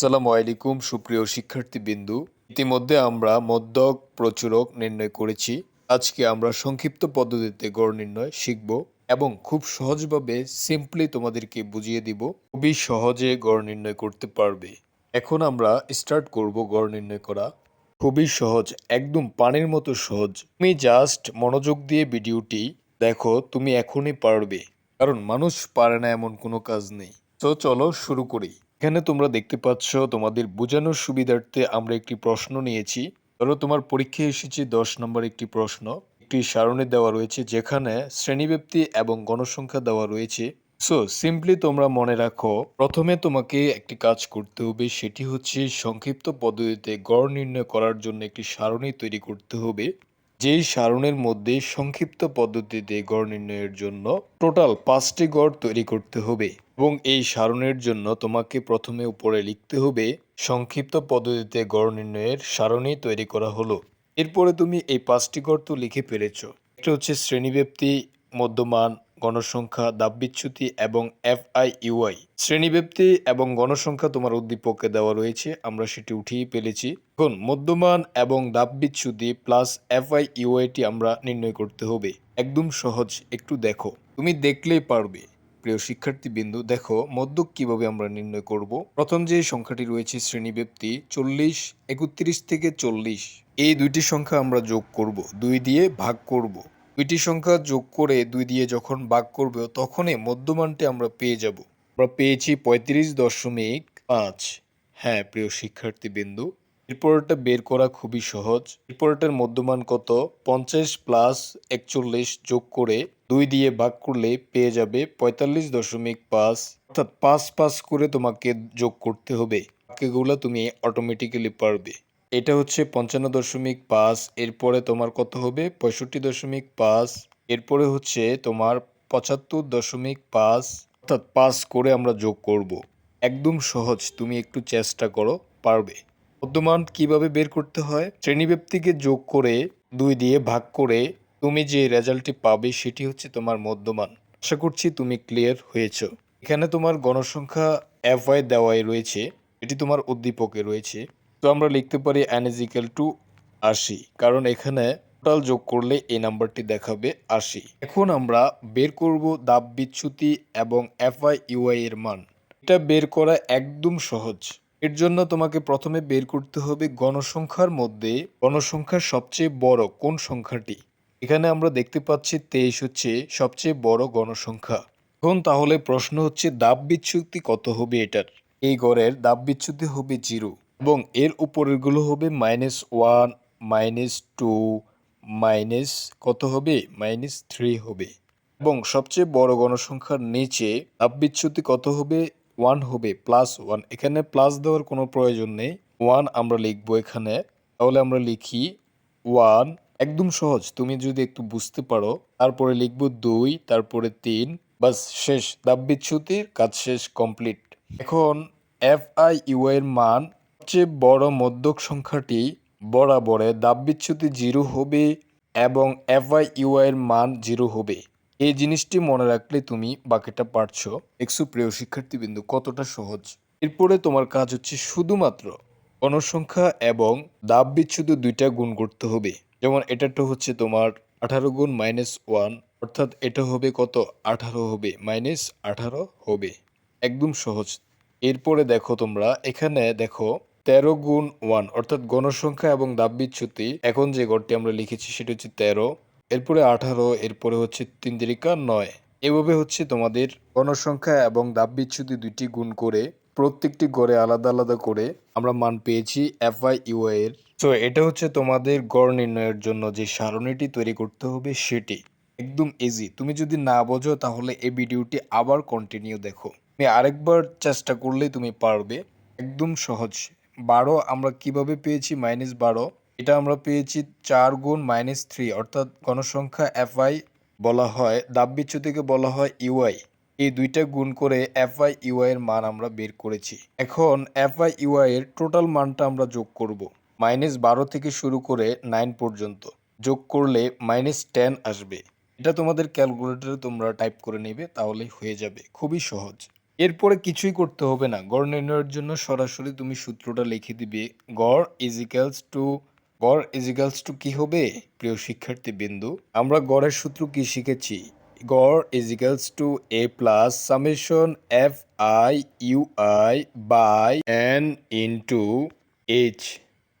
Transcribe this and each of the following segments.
আসসালামু আলাইকুম, সুপ্রিয় শিক্ষার্থীবৃন্দু। ইতিমধ্যে আমরা মধ্যক প্রচুরক নির্ণয় করেছি। আজকে আমরা সংক্ষিপ্ত পদ্ধতিতে গড় নির্ণয় শিখব এবং খুব সহজভাবে সিম্পলি তোমাদেরকে বুঝিয়ে দিব খুবই সহজে গড় নির্ণয় করতে পারবে। এখন আমরা স্টার্ট করব গড় নির্ণয় করা। খুবই সহজ, একদম পানির মতো সহজ। তুমি জাস্ট মনোযোগ দিয়ে ভিডিওটি দেখো, তুমি এখনই পারবে। কারণ মানুষ পারে না এমন কোনো কাজ নেই। তো চলো শুরু করি। এখানে তোমরা দেখতে পাচ্ছ তোমাদের বোঝানোর সুবিধার্থে আমরা একটি প্রশ্ন নিয়েছি। ধরো তোমার পরীক্ষায় এসেছে দশ নম্বর একটি প্রশ্ন। একটি সারণী দেওয়া রয়েছে যেখানে শ্রেণীব্যাপ্তি এবং গণসংখ্যা দেওয়া রয়েছে। সো সিম্পলি তোমরা মনে রাখো, প্রথমে তোমাকে একটি কাজ করতে হবে, সেটি হচ্ছে সংক্ষিপ্ত পদ্ধতিতে গড় নির্ণয় করার জন্য একটি সারণী তৈরি করতে হবে। যেই সারণের মধ্যে সংক্ষিপ্ত পদ্ধতিতে গড় নির্ণয়ের জন্য টোটাল পাঁচটি গড় তৈরি করতে হবে। এবং এই সারণের জন্য তোমাকে প্রথমে উপরে লিখতে হবে, সংক্ষিপ্ত পদ্ধতিতে গড় নির্ণয়ের সারণী তৈরি করা হলো। এরপরে তুমি এই পাঁচটি গড় তো লিখে ফেলেছ। একটা হচ্ছে শ্রেণীব্যাপ্তি, মধ্যমান, গণসংখ্যা দাববিচ্যুতি এবং এফ আই ইউআই শ্রেণীব্যাপ্তি এবং গণসংখ্যা তোমার উদ্দীপককে দেওয়া রয়েছে, আমরা সেটি উঠিয়ে ফেলেছি। এখন মধ্যমান এবং দাববিচ্যুতি প্লাস এফ আই ইউআইটি আমরা নির্ণয় করতে হবে। একদম সহজ, একটু দেখো। তুমি দেখলেই পারবে। প্রিয় শিক্ষার্থী বিন্দু দেখো মধ্যক কীভাবে আমরা নির্ণয় করব? প্রথম যে সংখ্যাটি রয়েছে শ্রেণীব্যাপ্তি চল্লিশ, একত্রিশ থেকে চল্লিশ, এই দুইটি সংখ্যা আমরা যোগ করব, দুই দিয়ে ভাগ করব। দুইটি সংখ্যা যোগ করে দুই দিয়ে যখন ভাগ করব, তখনই মধ্যমানটি আমরা পেয়ে যাব। আমরা পেয়েছি পঁয়ত্রিশ দশমিক পাঁচ। হ্যাঁ প্রিয় শিক্ষার্থী এরপরটা বের করা খুবই সহজ। রিপোর্টের মধ্যমান কত? পঞ্চাশ প্লাস একচল্লিশ যোগ করে দুই দিয়ে ভাগ করলে পেয়ে যাবে পঁয়তাল্লিশ দশমিক পাঁচ। অর্থাৎ পাঁচ পাঁচ করে তোমাকে যোগ করতে হবে। বাকিগুলো তুমি অটোমেটিক্যালি পারবে। এটা হচ্ছে পঞ্চান্ন দশমিক পাঁচ, এরপরে তোমার কত হবে? পঁয়ষট্টি দশমিক পাঁচ, এরপরে হচ্ছে তোমার পঁচাত্তর দশমিক পাঁচ। অর্থাৎ পাঁচ করে আমরা যোগ করব। একদম সহজ, তুমি একটু চেষ্টা করো, পারবে। মধ্যমান কীভাবে বের করতে হয়? শ্রেণীব্যাপ্তিকে যোগ করে দুই দিয়ে ভাগ করে তুমি যে রেজাল্টটি পাবে সেটি হচ্ছে তোমার মধ্যমান। আশা করছি তুমি ক্লিয়ার হয়েছ। এখানে তোমার গণসংখ্যা এফ ওয়াই দেওয়াই রয়েছে, এটি তোমার উদ্দীপকে রয়েছে। তো আমরা লিখতে পারি অ্যান ইজ ইকাল টু আশি, কারণ এখানে টোটাল যোগ করলে এই নাম্বারটি দেখাবে আশি। এখন আমরা বের করব দাব বিচ্যুতি এবং এফ এফআই ইউআই এর মান। এটা বের করা একদম সহজ। এর জন্য তোমাকে প্রথমে বের করতে হবে গণসংখ্যার মধ্যে। গণসংখ্যার সবচেয়ে বড় কোন সংখ্যাটি? এখানে আমরা দেখতে পাচ্ছি তেইশ হচ্ছে সবচেয়ে বড় গণসংখ্যা। এখন তাহলে প্রশ্ন হচ্ছে দাব বিচ্যুতি কত হবে এটার? এই গড়ের দাব বিচ্যুতি হবে জিরো এবং এর উপরেরগুলো হবে minus one minus two minus কত হবে? মাইনাস থ্রি হবে। এবং সবচেয়ে বড় গণসংখ্যার নিচে তাপবিচ্যুতি কত হবে? ওয়ান হবে প্লাস ওয়ান এখানে প্লাস দেওয়ার কোনো প্রয়োজন নেই। ওয়ান আমরা লিখব এখানে। তাহলে আমরা লিখি ওয়ান একদম সহজ। তুমি যদি একটু বুঝতে পারো, তারপরে লিখব দুই, তারপরে তিন। বাস, শেষ। তাপবিচ্যুতির কাজ শেষ কমপ্লিট এখন এফ আই ইউ এর মান সবচেয়ে বড় মধ্যক সংখ্যাটি বরাবরে দাববিচ্যুতি জিরো হবে এবং এফ আই ইউ এর মান জিরো হবে। এই জিনিসটি মনে রাখলে তুমি বাকিটা পারছ। একশো প্রিয় শিক্ষার্থীবৃন্দু, কতটা সহজ? এরপরে তোমার কাজ হচ্ছে শুধুমাত্র গণসংখ্যা এবং দাব বিচ্ছুদ দুইটা গুণ করতে হবে। যেমন এটাটা হচ্ছে তোমার আঠারো গুণ মাইনাস ওয়ান অর্থাৎ এটা হবে কত? আঠারো হবে মাইনাস আঠারো হবে। একদম সহজ। এরপরে দেখো তোমরা, এখানে দেখো তেরো গুণ ওয়ান অর্থাৎ গণসংখ্যা এবং দাব বিচ্ছুতি। এখন যে গড়টি আমরা লিখেছি সেটা হচ্ছে তেরো। এরপরে আঠারো, এরপরে হচ্ছে তিন তিরিকা নয়। এভাবে হচ্ছে তোমাদের গণসংখ্যা এবং দাব বিচ্যুতি দুইটি গুণ করে প্রত্যেকটি গড়ে আলাদা আলাদা করে আমরা মান পেয়েছি এফআই ইউআই এর। তো এটা হচ্ছে তোমাদের গড় নির্ণয়ের জন্য যে সারণীটি তৈরি করতে হবে সেটি। একদম ইজি তুমি যদি না বোঝো তাহলে এই ভিডিওটি আবার কন্টিনিউ দেখো। তুমি আরেকবার চেষ্টা করলেই তুমি পারবে। একদম সহজ। বারো আমরা কীভাবে পেয়েছি? মাইনাস বারো। এটা আমরা পেয়েছি চার গুণ মাইনাস থ্রি অর্থাৎ গণসংখ্যা এফআই বলা হয় দাববিচ্যুতিকে বলা হয় ইউআই এই দুইটা গুণ করে এফআই ইউআই এর মান আমরা বের করেছি। এখন এফআই ইউআই এর টোটাল মানটা আমরা যোগ করব মাইনাস বারো থেকে শুরু করে নাইন পর্যন্ত। যোগ করলে মাইনাস টেন আসবে। এটা তোমাদের ক্যালকুলেটরে তোমরা টাইপ করে নেবে, তাহলে হয়ে যাবে। খুবই সহজ। এরপরে কিছুই করতে হবে না। গড় নির্ণয়ের জন্য সরাসরি তুমি সূত্রটা লিখে দিবে, গড় ইজিক্যালস টু গড় ইজিক্যালস টু কি হবে? প্রিয় শিক্ষার্থী বিন্দু, আমরা গড়ের সূত্র কি শিখেছি? গড় equals to A plus summation F I U I by N into H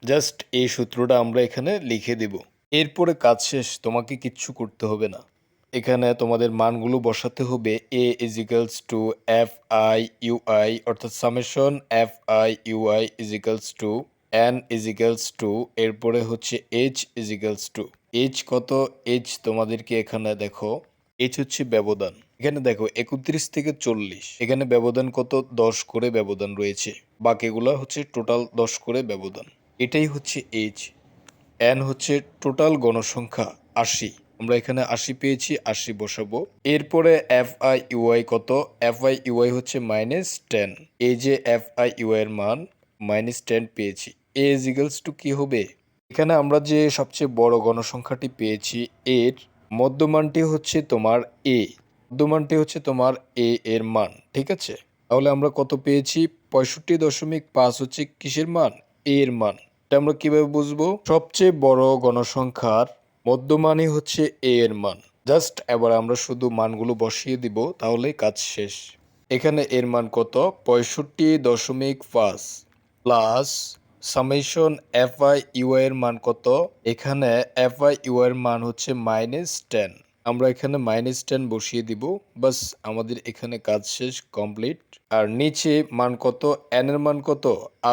just এই সূত্রটা আমরা এখানে লিখে দেব। এরপরে কাজ শেষ, তোমাকে কিচ্ছু করতে হবে না। এখানে তোমাদের মানগুলো বসাতে হবে। A equals to F I U I অর্থাৎ summation F I U I equals to N equals to এরপরে হচ্ছে এইচ ইজিক্যালস টু এইচ কত? এইচ তোমাদেরকে এখানে দেখো এইচ হচ্ছে ব্যবধান। এখানে দেখো, একত্রিশ থেকে চল্লিশ। এখানে ব্যবধান কত? দশ করে ব্যবধান রয়েছে। বাকিগুলো হচ্ছে টোটাল দশ করে ব্যবধান। এটাই হচ্ছে এইচ এন হচ্ছে টোটাল গণসংখ্যা, আশি। আমরা এখানে আশি পেয়েছি, আশি বসাবো। এরপরে এফ আই ইউআই কত? এফ আই ইউআই হচ্ছে মাইনাস টেন এই যে এফ আই ইউআই এর মান মাইনাস টেন পেয়েছি। এ ইজিগালস টু কি হবে? এখানে আমরা যে সবচেয়ে বড় গণসংখ্যাটি পেয়েছি, এর মধ্যমানটি হচ্ছে তোমার এ মধ্যমানটি হচ্ছে তোমার এ এর মান, ঠিক আছে? তাহলে আমরা কত পেয়েছি? পঁয়ষট্টি দশমিক পাঁচ হচ্ছে কিসের মান? এ এর মান। এটা আমরা কীভাবে বুঝব? সবচেয়ে বড় গণসংখ্যার মধ্যমানই হচ্ছে এ এর মান। জাস্ট এবার আমরা শুধু মানগুলো বসিয়ে দিব, তাহলে কাজ শেষ। এখানে এর মান কত? পঁয়ষট্টি দশমিক পাঁচ প্লাস সামেশন এফ আই এর মান কত? এখানে এফ আই এর মান হচ্ছে মাইনাস টেন আমরা এখানে মাইনাস টেন বসিয়ে দিব। বাস, আমাদের এখানে কাজ শেষ কমপ্লিট আর নিচে মান কত? এন এর মান কত?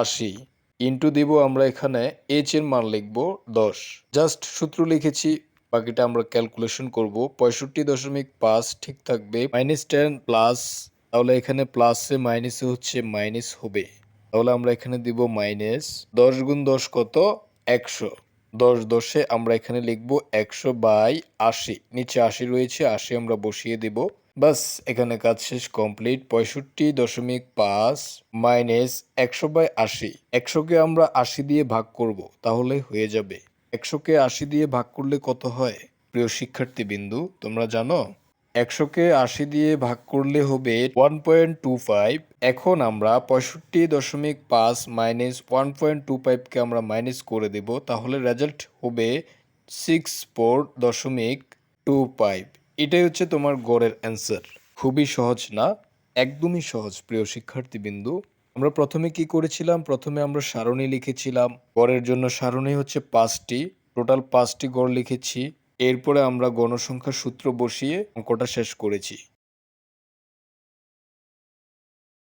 আশি। ইন্টু দিব আমরা এখানে এইচ এর মান লিখব, দশ। জাস্ট সূত্র লিখেছি, বাকিটা আমরা ক্যালকুলেশন করব। পঁয়ষট্টি দশমিক পাঁচ, ঠিক থাকবে। মাইনাস টেন প্লাস তাহলে এখানে প্লাসে মাইনাসে হচ্ছে মাইনাস হবে। তাহলে আমরা এখানে দিব মাইনাস দশ গুণ দশ কত? একশো। দশ দশে আমরা এখানে লিখব একশো বাই আশি। নিচে আশি রয়েছে, আশি আমরা বসিয়ে দিব। বাস, এখানে কাজ শেষ কমপ্লিট। পঁয়ষট্টি দশমিক পাঁচ মাইনাস একশো বাই আশি। একশোকে আমরা আশি দিয়ে ভাগ করব, তাহলে হয়ে যাবে। একশোকে আশি দিয়ে ভাগ করলে কত হয়? প্রিয় শিক্ষার্থী বিন্দু তোমরা জানো? একশোকে আশি দিয়ে ভাগ করলে হবে ওয়ান পয়েন্ট টু ফাইভ এখন আমরা পঁয়ষট্টি দশমিক পাঁচ মাইনাস ওয়ান পয়েন্ট টু ফাইভকে আমরা মাইনাস করে দেব, তাহলে রেজাল্ট হবে সিক্স ফোর দশমিক টু ফাইভ এটাই হচ্ছে তোমার গড়ের অ্যান্সার খুবই সহজ না? একদমই সহজ, প্রিয় শিক্ষার্থী বিন্দু আমরা প্রথমে কি করেছিলাম? প্রথমে আমরা সারণী লিখেছিলাম। গড়ের জন্য সারণী হচ্ছে পাঁচটি। টোটাল পাঁচটি গড় লিখেছি। এরপরে আমরা গণসংখ্যার সূত্র বসিয়ে অঙ্কটা শেষ করেছি।